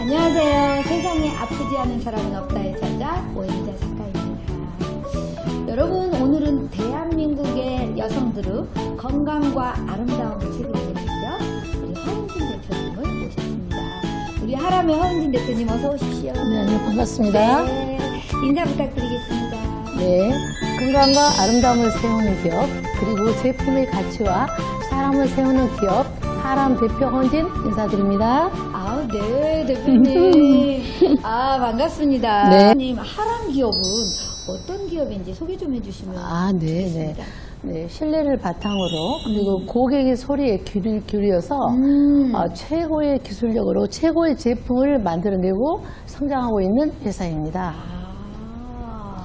안녕하세요. 세상에 아프지 않은 사람은 없다에 찾아 오인자 작가입니다. 여러분 오늘은 대한민국의 여성들의 건강과 아름다움을 책임지는요 우리 허은진 대표님을 모셨습니다. 우리 하람의 허은진 대표님 어서 오십시오. 네, 안녕, 반갑습니다. 네, 인사 부탁드리겠습니다. 네, 건강과 아름다움을 세우는 기업, 그리고 제품의 가치와 사람을 세우는 기업, 하람 대표 헌진 인사드립니다. 아, 네, 대표님. 아, 반갑습니다. 네. 대표님, 하람 기업은 어떤 기업인지 소개 좀 해주시면 아, 네, 네. 좋겠습니다. 네, 신뢰를 바탕으로, 그리고 고객의 소리에 귀를 기울여서, 음. 어, 최고의 기술력으로 최고의 제품을 만들어내고 성장하고 있는 회사입니다. 아,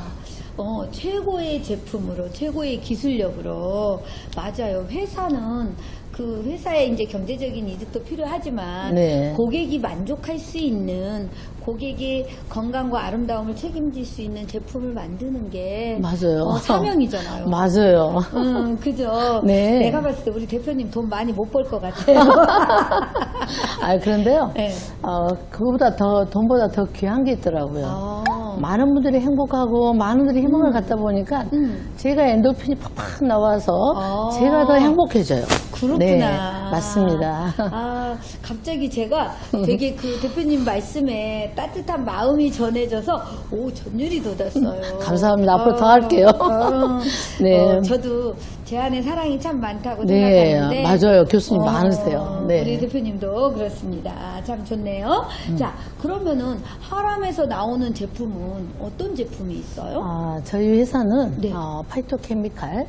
어, 최고의 제품으로, 최고의 기술력으로. 맞아요. 회사는 그 회사의 이제 경제적인 이득도 필요하지만 네. 고객이 만족할 수 있는 고객의 건강과 아름다움을 책임질 수 있는 제품을 만드는 게 맞아요. 어, 사명이잖아요. 맞아요. 음, 그죠. 네. 내가 봤을 때 우리 대표님 돈 많이 못 벌 것 같아요. 아, 그런데요. 네. 어, 그거보다 더, 돈보다 더 귀한 게 있더라고요. 아, 많은 분들이 행복하고 많은 분들이 희망을 갖다 보니까 음. 제가 엔도핀이 팍팍 나와서 아. 제가 더 행복해져요. 그렇구나. 네, 맞습니다. 아, 갑자기 제가 되게 그 대표님 말씀에 따뜻한 마음이 전해져서, 오, 전율이 돋았어요. 감사합니다. 앞으로 더 할게요. 네. 어, 저도 제 안에 사랑이 참 많다고 네, 생각하는데. 맞아요. 교수님 많으세요. 네. 음. 우리 대표님도 그렇습니다. 아, 참 좋네요. 자, 그러면은 하람에서 나오는 제품은 어떤 제품이 있어요? 아, 저희 회사는 네. 어, 파이토케미칼,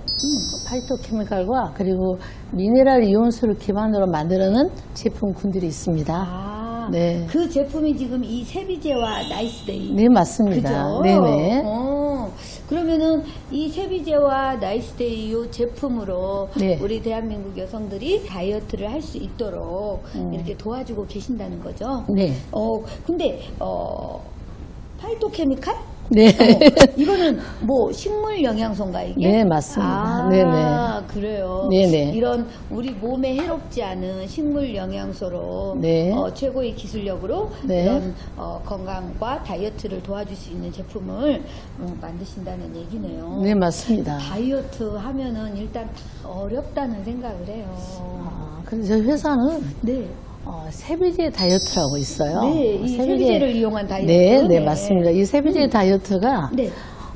파이토케미칼과 그리고 미 네랄 이온수를 기반으로 만드는 제품군들이 있습니다. 아, 네. 그 제품이 지금 이 세비제와 나이스데이. 네, 맞습니다. 그죠? 네네. 어, 그러면은 이 세비제와 나이스데이 요 제품으로 네. 우리 대한민국 여성들이 다이어트를 할 수 있도록 이렇게 도와주고 계신다는 거죠. 네. 어, 근데 어 파이토케미칼? 네. 어, 이거는 뭐 식물 영양소인가 이게? 네, 맞습니다. 아, 네네. 그래요. 네네. 이런 우리 몸에 해롭지 않은 식물 영양소로 네. 어, 최고의 기술력으로 네. 이런 어, 건강과 다이어트를 도와줄 수 있는 제품을 음, 만드신다는 얘기네요. 네, 맞습니다. 다이어트 하면은 일단 다 어렵다는 생각을 해요. 아, 근데 저희 회사는 네. 어, 세비제 다이어트라고 있어요. 네, 이 세비제 를 이용한 다이어트. 네, 네, 네. 맞습니다. 이 세비제 다이어트가 네.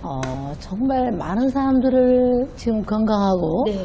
어, 정말 많은 사람들을 지금 건강하고 네.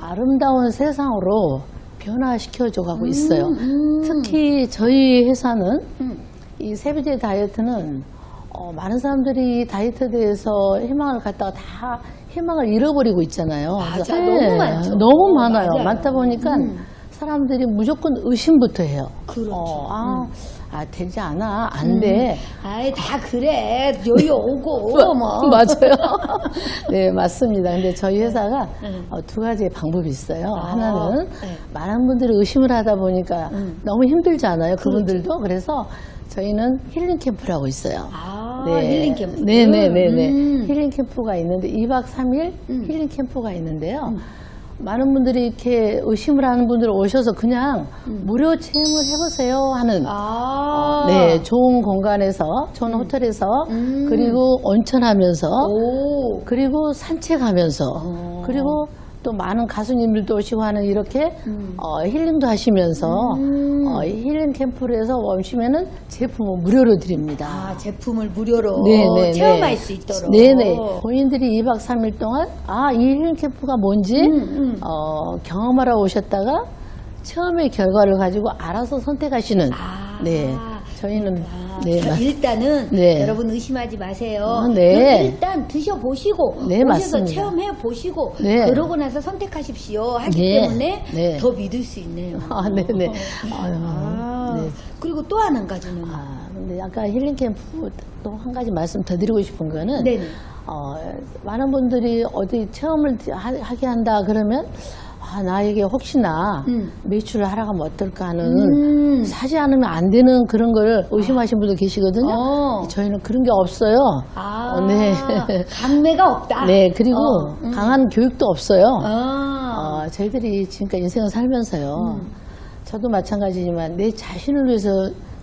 아름다운 세상으로 변화시켜줘 가고 있어요. 음. 특히 저희 회사는 음. 이 세비제 다이어트는 어, 많은 사람들이 다이어트에 대해서 희망을 갖다가 다 희망을 잃어버리고 있잖아요. 맞아, 그래서- 너무 많죠. 너무 많아요. 맞아요. 많다 보니까 음. 사람들이 무조건 의심부터 해요. 그렇죠. 어, 아, 아, 되지 않아. 안 돼. 아이 다 그래 여유 오고 뭐. 맞아요. 네, 맞습니다. 근데 저희 회사가 음. 어, 두 가지의 방법이 있어요. 아, 하나는 네. 많은 분들이 의심을 하다 보니까 음. 너무 힘들지 않아요? 그분들도. 그래서 저희는 힐링 캠프라고 있어요. 아 힐링 캠프. 네네네네. 음. 힐링 캠프가 있는데 2박 3일 음. 힐링 캠프가 있는데요. 많은 분들이 이렇게 의심을 하는 분들 오셔서 그냥 무료 체험을 해보세요 하는 음. 아. 네, 좋은 공간에서, 좋은 호텔에서, 음. 그리고 온천하면서, 오. 그리고 산책하면서, 어. 그리고 또 많은 가수님들도 오시고 하는 이렇게 음. 어, 힐링도 하시면서 음. 어, 이 힐링 캠프를 해서 오시면은 제품을 무료로 드립니다. 아 제품을 무료로 네네네. 체험할 수 있도록. 네네. 본인들이 2박 3일 동안, 아, 이 힐링 캠프가 뭔지, 음, 음. 어, 경험하러 오셨다가, 처음의 결과를 가지고 알아서 선택하시는, 아. 네. 저희는, 아, 네, 자, 맞- 일단은 네. 여러분 의심하지 마세요. 아, 네. 일단 드셔보시고 네, 오셔서 맞습니다. 체험해 보시고 네. 그러고 나서 선택하십시오 하기 네. 때문에 네. 더 믿을 수 있네요. 아, 네네. 아유, 아, 네. 그리고 또한 가지는 아, 근데 아까 힐링 캠프 또 한 가지 말씀 더 드리고 싶은 거는 네네. 어, 많은 분들이 어디 체험을 하, 하게 한다 그러면 아, 나에게 혹시나 음. 매출을 하라가면 어떨까 하는 음. 사지 않으면 안 되는 그런 걸 의심하시는 분도 계시거든요. 어. 저희는 그런 게 없어요. 아, 어, 네. 감매가 없다. 네, 그리고 어, 음. 강한 교육도 없어요. 아, 어, 저희들이 지금까지 인생을 살면서요. 음. 저도 마찬가지지만 내 자신을 위해서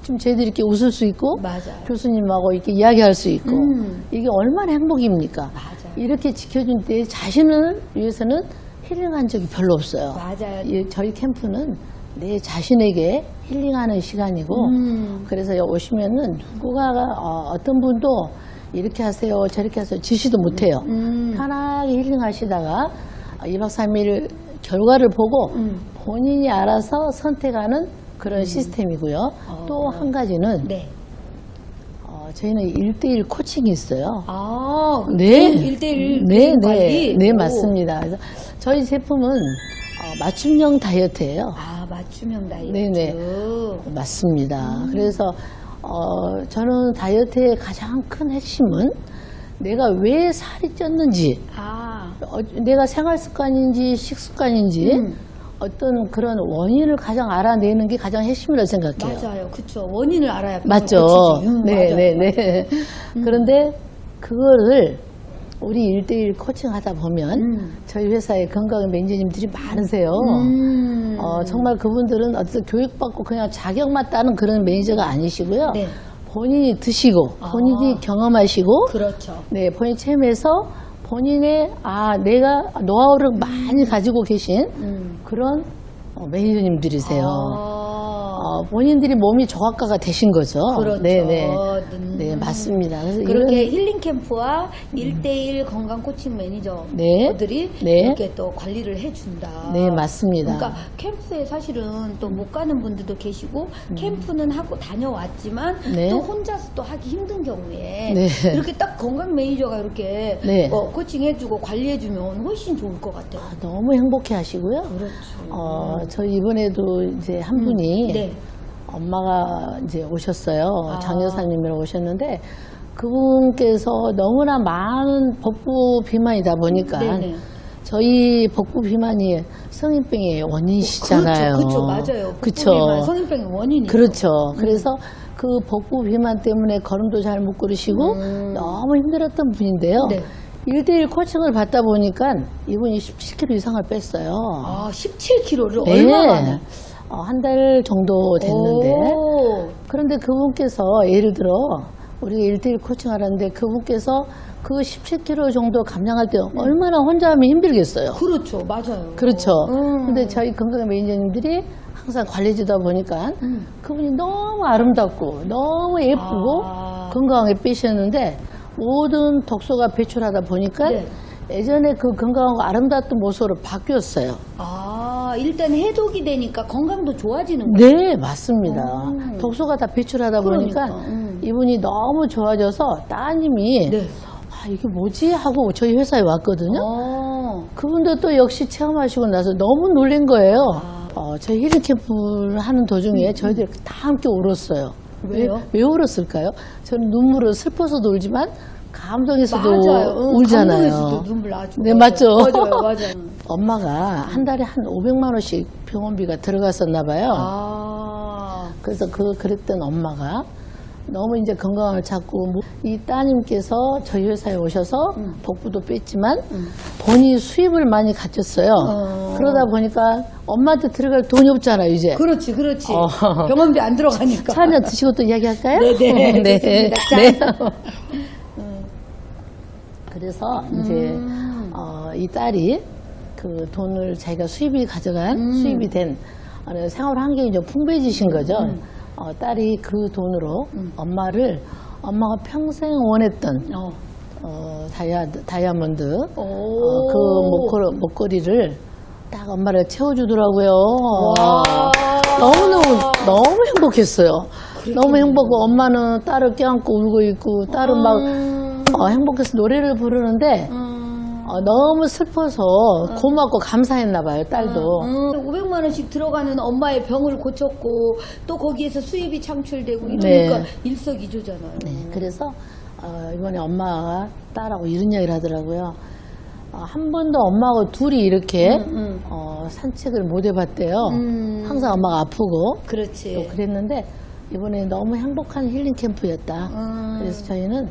지금 저희들이 이렇게 웃을 수 있고 맞아요. 교수님하고 이렇게 이야기할 수 있고 음. 이게 얼마나 행복입니까? 맞아요. 이렇게 지켜준 내 자신을 위해서는 힐링한 적이 별로 없어요. 맞아요. 이- 저희 캠프는 내 자신에게 힐링하는 시간이고 음. 그래서 오시면은 누구가 어, 떤 분도 이렇게 하세요 저렇게 하세요 지시도 못해요. 음. 편하게 힐링하시다가 2박 3일 결과를 보고 음. 본인이 알아서 선택하는 그런 시스템이고요. 어. 또한 가지는 네. 어, 저희는 1대1 코칭이 있어요. 아, 네. 1대1 네, 관리? 네, 네, 오. 맞습니다. 그래서 저희 제품은 어, 맞춤형 다이어트예요. 아, 맞춤형 다이어트. 네네. 맞습니다. 그래서 어, 저는 다이어트의 가장 큰 핵심은 내가 왜 살이 쪘는지, 아, 어, 내가 생활 습관인지 식습관인지 음. 어떤 그런 원인을 가장 알아내는 게 가장 핵심이라고 생각해요. 맞아요. 그쵸. 원인을 알아야 맞죠? 고치지. 음, 네, 맞아요. 네, 네. 그런데 그거를 우리 일대일 코칭 하다 보면 음. 저희 회사에 건강 매니저님들이 많으세요. 음. 어, 정말 그분들은 어떤 교육받고 그냥 자격만 따는 그런 매니저가 아니시고요. 네. 본인이 드시고, 아. 본인이 경험하시고, 그렇죠. 네, 본인 체험해서 본인의, 아, 내가 노하우를 많이 가지고 계신 음. 그런 어, 매니저님들이세요. 아, 어, 본인들이 몸이 조각가가 되신 거죠. 그렇죠. 네네. 음. 네, 맞습니다. 그래서 그렇게 이런- 힐링 캠프와 일대일 건강 코칭 매니저들이 네. 네. 이렇게 또 관리를 해준다. 네, 맞습니다. 그러니까 캠프에 사실은 또 못 가는 분들도 계시고 캠프는 하고 다녀왔지만 음. 네. 또 혼자서 또 하기 힘든 경우에 네. 이렇게 딱 건강 매니저가 이렇게 네. 어, 코칭해주고 관리해주면 훨씬 좋을 것 같아요. 너무 행복해 하시고요. 그렇죠. 어, 저희 이번에도 이제 한 분이 네. 엄마가 이제 오셨어요. 아. 장 여사님이라고 오셨는데 그분께서 너무나 많은 복부 비만이다 보니까 네네. 저희 복부 비만이 성인병의 원인이시잖아요. 그렇죠, 그렇죠, 맞아요. 그쵸. 복부비만 성인병의 원인이죠. 그렇죠. 그래서 그 복부 비만 때문에 걸음도 잘 못 걸으시고 음. 너무 힘들었던 분인데요. 네. 일 1대1 코칭을 받다 보니까 이분이 17kg 이상을 뺐어요. 아, 17kg를 네. 얼마 만에? 어, 한달 정도 됐는데. 오. 그런데 그분께서 예를 들어 우리가 일대일 코칭 하라는데 그분께서 그 17kg 정도 감량할 때 얼마나 혼자 하면 힘들겠어요. 그렇죠, 맞아요. 그렇죠. 음. 근데 저희 건강 매니저님들이 항상 관리지다 보니까 음. 그분이 너무 아름답고 너무 예쁘고 아. 건강하게 빼셨는데 모든 독소가 배출하다 보니까 네. 예전에 그 건강하고 아름다웠던 모습으로 바뀌었어요. 아, 일단 해독이 되니까 건강도 좋아지는 거예요. 네, 맞습니다. 음. 독소가 다 배출하다 보니까 그러니까, 음. 이분이 너무 좋아져서 따님이 네. 아, 이게 뭐지? 하고 저희 회사에 왔거든요. 어. 그분도 또 역시 체험하시고 나서 너무 놀란 거예요. 아. 어, 저희 힐링 캠프를 하는 도중에 저희들 다 함께 울었어요. 왜요? 왜, 왜 울었을까요? 저는 눈물을 슬퍼서도 울지만 감동해서도 맞아요. 응, 울잖아요. 감동해서도 눈물 나죠. 네, 맞죠. 맞아요, 맞아요. 엄마가 한 달에 한 500만 원씩 병원비가 들어갔었나 봐요. 아. 그래서 그 그랬던 엄마가 너무 이제 건강을 찾고 뭐이 따님께서 저희 회사에 오셔서 음. 복부도 뺐지만 본인 수입을 많이 갖췄어요. 어. 그러다 보니까 엄마한테 들어갈 돈이 없잖아요 이제. 그렇지, 그렇지. 어. 병원비 안 들어가니까. 차 한잔 드시고 또 이야기할까요? 네네, 네. 좋습니다. 네. 짠. 그래서 이제 음. 어, 이 딸이 그 돈을 자기가 수입이 가져간 음. 수입이 된 어, 생활 환경이 좀 풍부해지신 거죠. 음. 어, 딸이 그 돈으로 엄마를 엄마가 평생 원했던 어. 어, 다이아, 다이아몬드 오. 어, 그 목걸이, 목걸이를 딱 엄마를 채워주더라고요. 와. 너무너무, 너무 행복했어요. 너무 행복하고 엄마는 딸을 껴안고 울고 있고 딸은 막 음. 어, 행복해서 노래를 부르는데 음. 어, 너무 슬퍼서 고맙고 감사했나 봐요, 딸도. 음, 500만 원씩 들어가는 엄마의 병을 고쳤고 또 거기에서 수입이 창출되고 이러니까 네. 일석이조잖아요. 네, 그래서 어, 이번에 엄마가 딸하고 이런 이야기를 하더라고요. 어, 한 번도 엄마하고 둘이 이렇게 음, 음. 어, 산책을 못 해봤대요. 음. 항상 엄마가 아프고 그렇지. 또 그랬는데 이번에 너무 행복한 힐링 캠프였다. 음. 그래서 저희는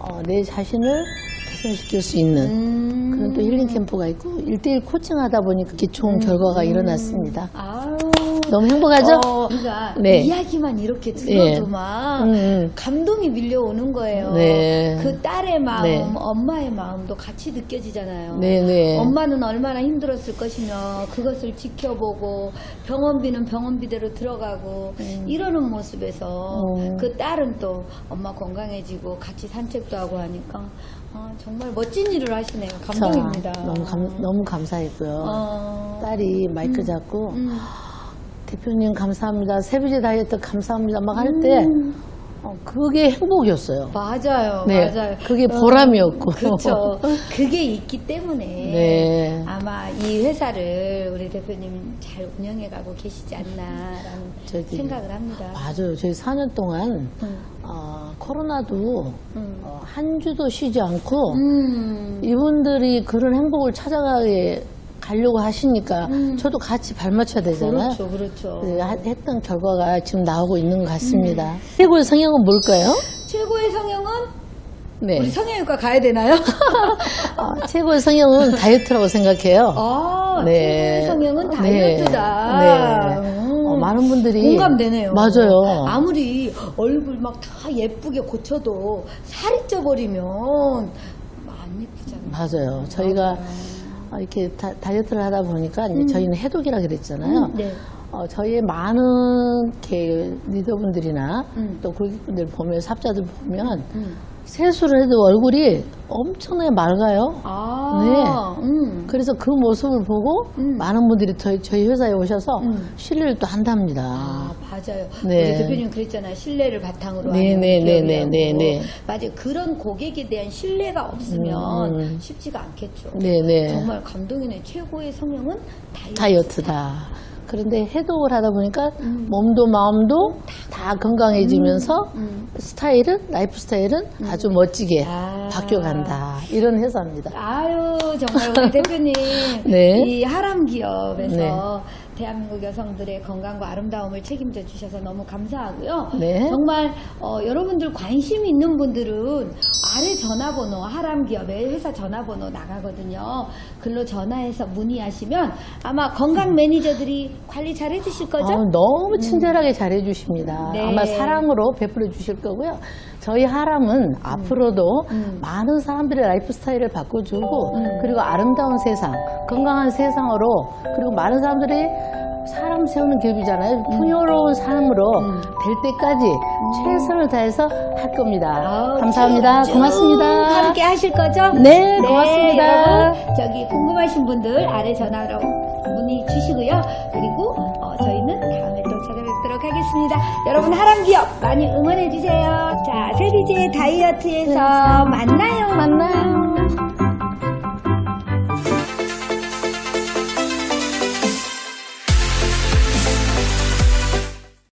어, 내 자신을 개선시킬 수 있는 음. 그런 또 힐링 캠프가 있고 일대일 코칭하다 보니까 이렇게 좋은 결과가 일어났습니다. 아유. 너무 행복하죠? 어, 우리가 네. 이야기만 이렇게 들어도 예. 막 음, 음. 감동이 밀려오는 거예요. 네. 그 딸의 마음, 네. 엄마의 마음도 같이 느껴지잖아요. 네, 네. 엄마는 얼마나 힘들었을 것이며 그것을 지켜보고 병원비는 병원비대로 들어가고 이러는 모습에서 음. 그 딸은 또 엄마 건강해지고 같이 산책도 하고 하니까 아, 정말 멋진 일을 하시네요. 감동입니다. 자, 너무 감, 너무 감사했고요. 어, 딸이 마이크 잡고 음. 대표님 감사합니다. 세비제 다이어트 감사합니다. 막 할때 어, 그게 행복이었어요. 맞아요, 네, 맞아요. 그게 보람이었고. 그렇죠. 그게 있기 때문에 네. 아마 이 회사를 우리 대표님 잘 운영해 가고 계시지 않나라는 저기- 생각을 합니다. 맞아요. 저희 4년 동안 음. 어, 코로나도 음. 어, 한 주도 쉬지 않고 음. 이분들이 그런 행복을 찾아가게 가려고 하시니까 음. 저도 같이 발맞춰야 되잖아요. 그렇죠, 그렇죠. 네, 하- 했던 결과가 지금 나오고 있는 것 같습니다. 최고의 성형은 뭘까요? 최고의 성형은 네. 우리 성형외과 가야 되나요? 어, 최고의 성형은 다이어트라고 생각해요. 아, 네. 최고의 성형은 네. 다이어트다. 네. 음. 어, 많은 분들이 공감되네요. 맞아요. 아무리 얼굴 막 다 예쁘게 고쳐도 살이 쪄버리면 안 예쁘잖아요. 맞아요. 저희가 어, 이렇게 다, 이어트를 하다 보니까 이제 저희는 해독이라 그랬잖아요. 음, 네. 어, 저희의 많은 이렇게 리더분들이나 음. 또 고객분들 보면 삽자들 보면 음. 세수를 해도 얼굴이 엄청나게 맑아요. 아, 음. 그래서 그 모습을 보고 음. 많은 분들이 저희, 저희 회사에 오셔서 음. 신뢰를 또 한답니다. 아, 맞아요. 네. 우리 대표님 그랬잖아요. 신뢰를 바탕으로 네, 하는 네, 네. 네, 네, 네. 맞아요. 그런 고객에 대한 신뢰가 없으면 음. 쉽지가 않겠죠. 네네. 정말 감동이네. 최고의 성형은 다이어트. 다이어트다. 그런데 해독을 하다 보니까 음. 몸도 마음도 다 건강해지면서 음. 스타일은 라이프 스타일은 아주 멋지게 아. 바뀌어간다. 이런 회사입니다. 아유 정말 우리 대표님 네. 이 하람 기업에서 네. 대한민국 여성들의 건강과 아름다움을 책임져 주셔서 너무 감사하고요. 네. 정말 어, 여러분들 관심 있는 분들은 아래 전화번호 하람 기업의 회사 전화번호 나가거든요. 글로 전화해서 문의하시면 아마 건강 매니저들이 관리 잘 해주실 거죠? 어, 너무 친절하게 잘해주십니다. 네. 아마 사랑으로 베풀어 주실 거고요. 저희 하람은 앞으로도 음. 많은 사람들의 라이프 스타일을 바꿔주고 음. 그리고 아름다운 세상, 건강한 세상으로 그리고 많은 사람들이 사람 세우는 기업이잖아요. 풍요로운 삶으로 음. 될 때까지 최선을 다해서 할 겁니다. 아우, 감사합니다. 쭉 고맙습니다. 함께 하실 거죠? 네, 고맙습니다. 여러분, 저기 궁금하신 분들 아래 전화로 문의 주시고요. 그리고 어, 저희는 다음에 또 찾아뵙도록 하겠습니다. 여러분 하람 기업 많이 응원해 주세요. 자, 세비제 다이어트에서 만나요. 만나요.